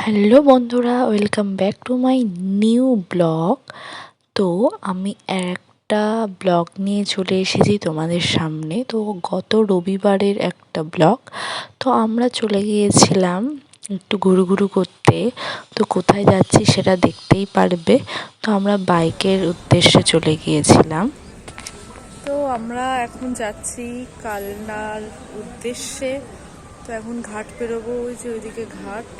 Hello বন্ধুরা, welcome back to my new blog. তো আমি একটা ব্লগ নিয়ে চলে এসেছি তোমাদের সামনে। তো গত রবিবারের একটা ব্লগ। তো আমরা চলে গিয়েছিলাম একটু ঘুরু ঘুরু করতে। তো কোথায় যাচ্ছি সেটা দেখতেই পারবে। তো আমরা বাইকের উদ্দেশ্যে চলে গিয়েছিলাম। তো আমরা এখন যাচ্ছি কালনার উদ্দেশ্যে। তো এখন ঘাট পেরোবো ওই যে ওইদিকে ঘাট।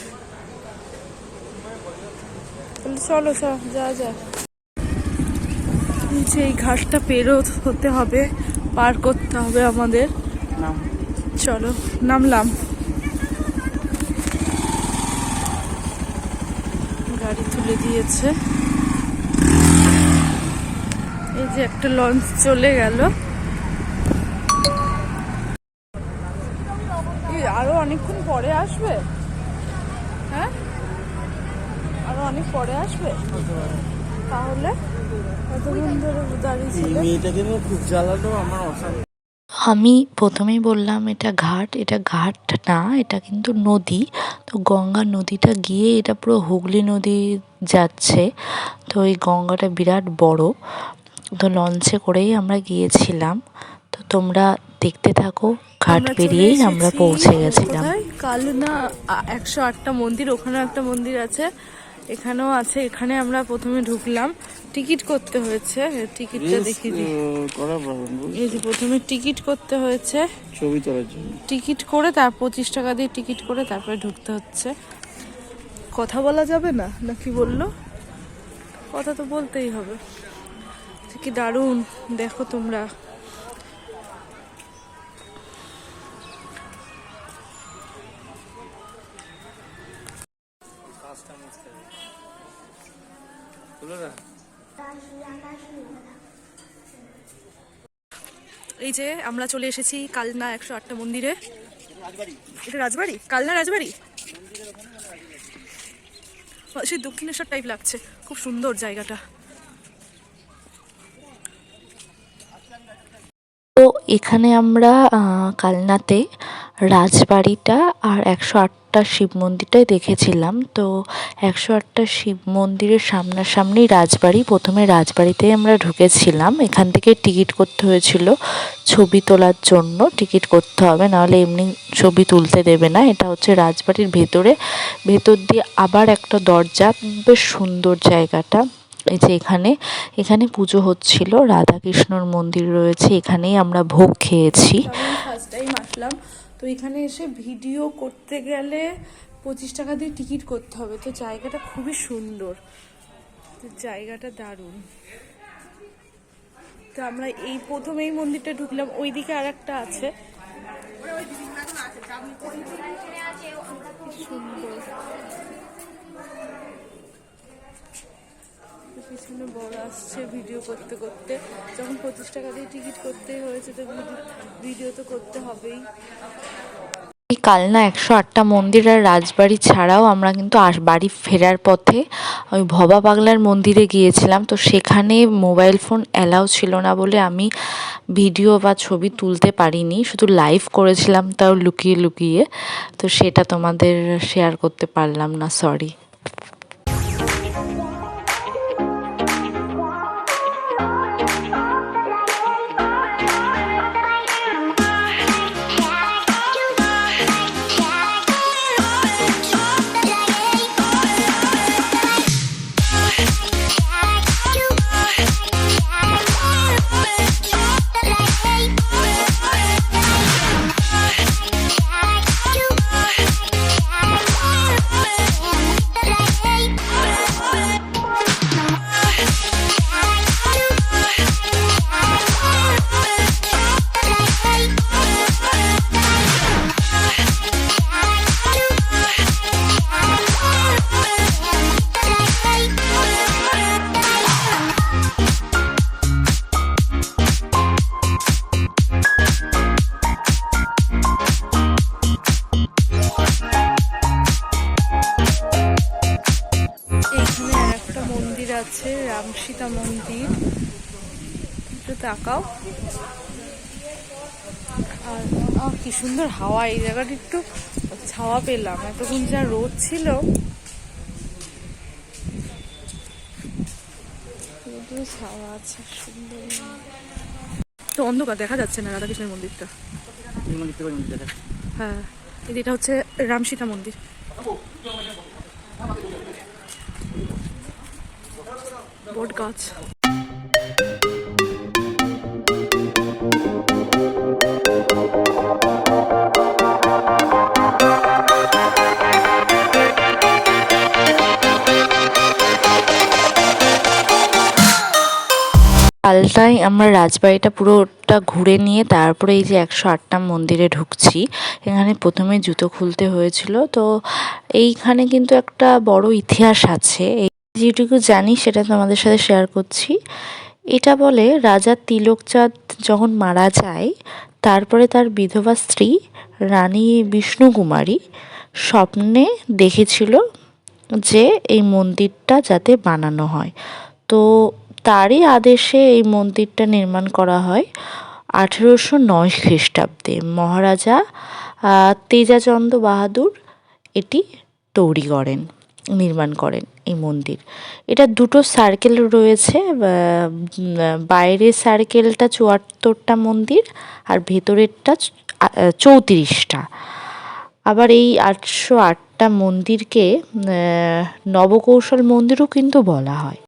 চলো চল যা যা যে এই ঘাটটা পেরো হতে হবে পার করতে হবে আমাদের। চলো নামলাম। গাড়ি তুলে দিয়েছে। এই যে একটা লঞ্চ চলে গেল। এই আরও অনেকক্ষণ পরে আসবে? হ্যাঁ? অনেক পরে আসবে? তাহলে এতক্ষণ ধরে দাঁড়িয়ে মেয়েটাকে খুব জ্বালানো আমার অশান্তি। আমি প্রথমেই বললাম এটা ঘাট এটা ঘাট না এটা কিন্তু নদী। তো গঙ্গা নদীটা গিয়ে এটা পুরো হুগলি নদী যাচ্ছে। তো এই গঙ্গাটা বিরাট বড়। তো লঞ্চে করেই আমরা গিয়েছিলাম। তো তোমরা দেখতে থাকো ঘাট পেরিয়েই আমরা পৌঁছে গেছিলাম। কোথায়? কালনা একশো আটটা মন্দির ওখানে একটা মন্দির আছে। এখানেও আছে এখানে আমরা প্রথমে ঢুকলাম। টিকিট করতে হয়েছে টিকিটটা দেখিয়ে দিই। করা পারবেন এই যে প্রথমে টিকিট করতে হয়েছে। ছবি তোলার জন্য। টিকিট করে তার পঁচিশ টাকা দিয়ে টিকিট করে তারপরে ঢুকতে হচ্ছে। কথা বলা যাবে না না কি বলল? কথা তো বলতেই হবে। কি দারুণ দেখো তোমরা। এই যে আমরা চলে এসেছি কালনা একশো আটটা মন্দিরে। এটা রাজবাড়ি? কালনা রাজবাড়ি? সেই দক্ষিণেশ্বর টাইপ লাগছে। খুব সুন্দর জায়গাটা। তো এখানে আমরা আহ, কালনাতে রাজবাড়িটা আর একশো আট আটটা শিব মন্দিরটাই দেখেছিলাম। তো একশো আটটা শিব মন্দিরের সামনাসামনি রাজবাড়ি, প্রথমে রাজবাড়িতেই আমরা ঢুকেছিলাম। এখান থেকে টিকিট করতে হয়েছিল ছবি তোলার জন্য। টিকিট করতে হবে, নাহলে এমনি ছবি তুলতে দেবে না। এটা হচ্ছে রাজবাড়ির ভেতরে। ভেতর দিয়ে আবার একটা দরজা, বেশ সুন্দর জায়গাটা। এই যে এখানে এখানে পুজো হচ্ছিল। রাধাকৃষ্ণর মন্দির রয়েছে, এখানেই আমরা ভোগ খেয়েছি। আসলাম। তো এখানে এসে ভিডিও করতে গেলে পঁচিশ টাকা দিয়ে টিকিট করতে হবে। তো জায়গাটা খুবই সুন্দর। তো জায়গাটা দারুণ। তো আমরা এই প্রথম এই মন্দিরটা ঢুকলাম। ওইদিকে আর একটা আছে। সুন্দর। পিছনে বড় আসছে ভিডিও করতে করতে। যখন পঁচিশ টাকা দিয়ে টিকিট করতেই হয়েছে, তো ভিডিও তো করতে হবেই। এই কালনা একশো আটটা মন্দির আর রাজবাড়ি ছাড়াও আমরা কিন্তু আস, বাড়ি ফেরার পথে ওই ভবা পাগলার মন্দিরে গিয়েছিলাম। তো সেখানে মোবাইল ফোন অ্যালাউ ছিল না বলে আমি ভিডিও বা ছবি তুলতে পারিনি। শুধু লাইভ করেছিলাম, তাও লুকিয়ে লুকিয়ে। তো সেটা তোমাদের শেয়ার করতে পারলাম না, সরি। একটা মন্দির আছে রাম সীতা মন্দির। একটু তাকাও। আর কি সুন্দর হাওয়া এই জায়গাটা একটু ছাওয়া পেলাম। এতক্ষণ যা রোদ ছিল। ছাওয়া আছে সুন্দর। তো অন্ধকার দেখা যাচ্ছে না রাধাকৃষ্ণের মন্দিরটা? হ্যাঁ এটা হচ্ছে রামসীতা মন্দির। বট গাছ। আমরা রাজবাড়িটা পুরোটা ঘুরে নিয়ে তারপরে এই যে একশো আটটা মন্দিরে ঢুকছি, এখানে প্রথমে জুতো খুলতে হয়েছিল। তো এইখানে কিন্তু একটা বড় ইতিহাস আছে। যেটুকু জানি সেটা তোমাদের সাথে শেয়ার করছি। এটা বলে রাজা তিলকচাঁদ যখন মারা যায়, তারপরে তার বিধবা স্ত্রী রানী বিষ্ণুকুমারী স্বপ্নে দেখেছিল যে এই মন্দিরটা যাতে বানানো হয়। তো তারই আদেশে এই মন্দিরটা নির্মাণ করা হয় আঠেরোশো নয় খ্রিস্টাব্দে। মহারাজা তেজাচন্দ্র বাহাদুর এটি তৈরি করেন। নির্মাণ করেন এই মন্দির। এটা দুটো সার্কেল রয়েছে বাইরের সার্কেলটা চুয়াত্তরটা মন্দির আর ভেতরেরটা চৌত্রিশটা। আবার এই আটশো আটটা মন্দিরকে নবকৌশল মন্দিরও কিন্তু বলা হয়।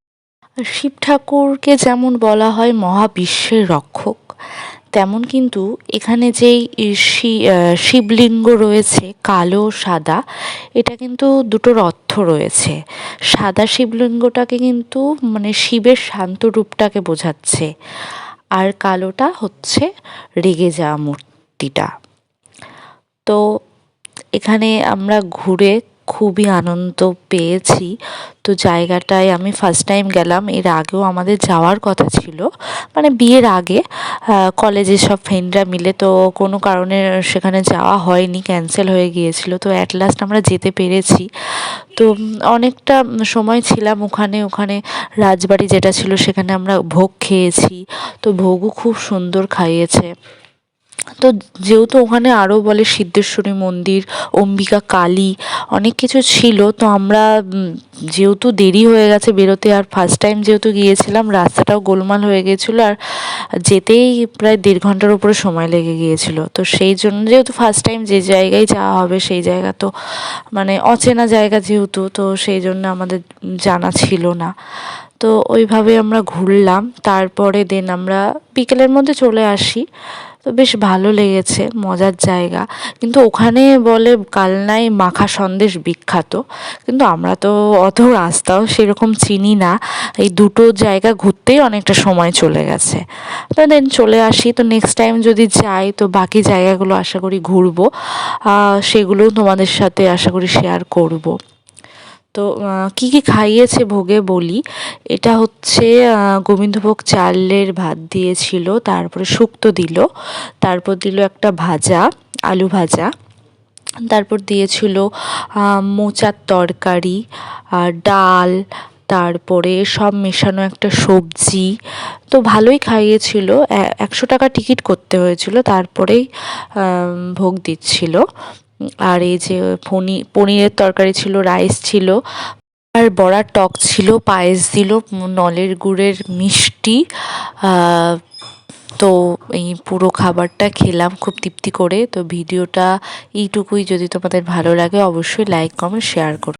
শিব ঠাকুরকে যেমন বলা হয় মহাবিশ্বের রক্ষক তেমন কিন্তু এখানে যেই শিবলিঙ্গ রয়েছে, কালো, সাদা, এটা কিন্তু দুটোর অর্থ রয়েছে। সাদা শিবলিঙ্গটাকে কিন্তু মানে শিবের শান্ত রূপটাকে বোঝাচ্ছে, আর কালোটা হচ্ছে রেগে যাওয়া মূর্তিটা। তো এখানে আমরা ঘুরে খুবই আনন্দ পেয়েছি। তো জায়গাটায় আমি ফার্স্ট টাইম গেলাম, এর আগেও আমাদের যাওয়ার কথা ছিল মানে বিয়ের আগে কলেজে সব ফ্রেন্ডরা মিলে, তো কোনো কারণে সেখানে যাওয়া হয়নি ক্যান্সেল হয়ে গিয়েছিল, তো অ্যাট লাস্ট আমরা যেতে পেরেছি। তো অনেকটা সময় ছিলাম ওখানে ওখানে রাজবাড়ি যেটা ছিল, সেখানে আমরা ভোগ খেয়েছি, তো ভোগও খুব সুন্দর খাইয়েছে। তো যেহেতু ওখানে আরও বলে সিদ্ধেশ্বরী মন্দির, অম্বিকা কালী অনেক কিছু ছিল, তো আমরা যেহেতু দেরি হয়ে গেছে বেরোতে আর ফার্স্ট টাইম যেহেতু গিয়েছিলাম, রাস্তাটাও গোলমাল হয়ে গিয়েছিল আর যেতেই প্রায় দেড় ঘণ্টার উপরে সময় লেগে গিয়েছিল। তো সেই জন্য যেহেতু ফার্স্ট টাইম যে জায়গায় যাওয়া হবে সেই জায়গা তো মানে অচেনা জায়গা যেহেতু, তো সেই জন্য আমাদের জানা ছিল না। তো ওইভাবে আমরা ঘুরলাম। তারপরে দেন আমরা বিকেলের মধ্যে চলে আসি। তো বেশ ভালো লেগেছে মজার জায়গা। কিন্তু ওখানে বলে কালনায় মাখা সন্দেশ বিখ্যাত। কিন্তু আমরা তো অত রাস্তাও সেরকম চিনি না। এই দুটো জায়গা ঘুরতেই অনেকটা সময় চলে গেছে। তো দেন চলে আসি। তো নেক্সট টাইম যদি যাই তো বাকি জায়গাগুলো আশা করি ঘুরবো। আহ, সেগুলোও তোমাদের সাথে আশা করি শেয়ার করব। তো কি কি খাইয়েছে ভোগে বলি? এটা হচ্ছে গোবিন্দভোগ চালের ভাত দিয়েছিল, তারপরে শুক্তো দিল, তারপর দিল একটা ভাজা, আলু ভাজা, তারপর দিয়েছিল মোচার তরকারি আর ডাল, তারপরে সব মেশানো একটা সবজি, তো ভালোই খাইয়েছিল একশো টাকা টিকিট করতে হয়েছিল, তারপরেই ভোগ দিচ্ছিল। আর এই যে পনি, পনিরের তরকারি ছিল, রাইস ছিল, আর বড়ার টক ছিল, পায়েস দিল নলের গুড়ের মিষ্টি তো এই পুরো খাবারটা খেলাম খুব তৃপ্তি করে। তো ভিডিওটা এইটুকুই। যদি তোমাদের ভালো লাগে, অবশ্যই লাইক কমেন্ট শেয়ার করো।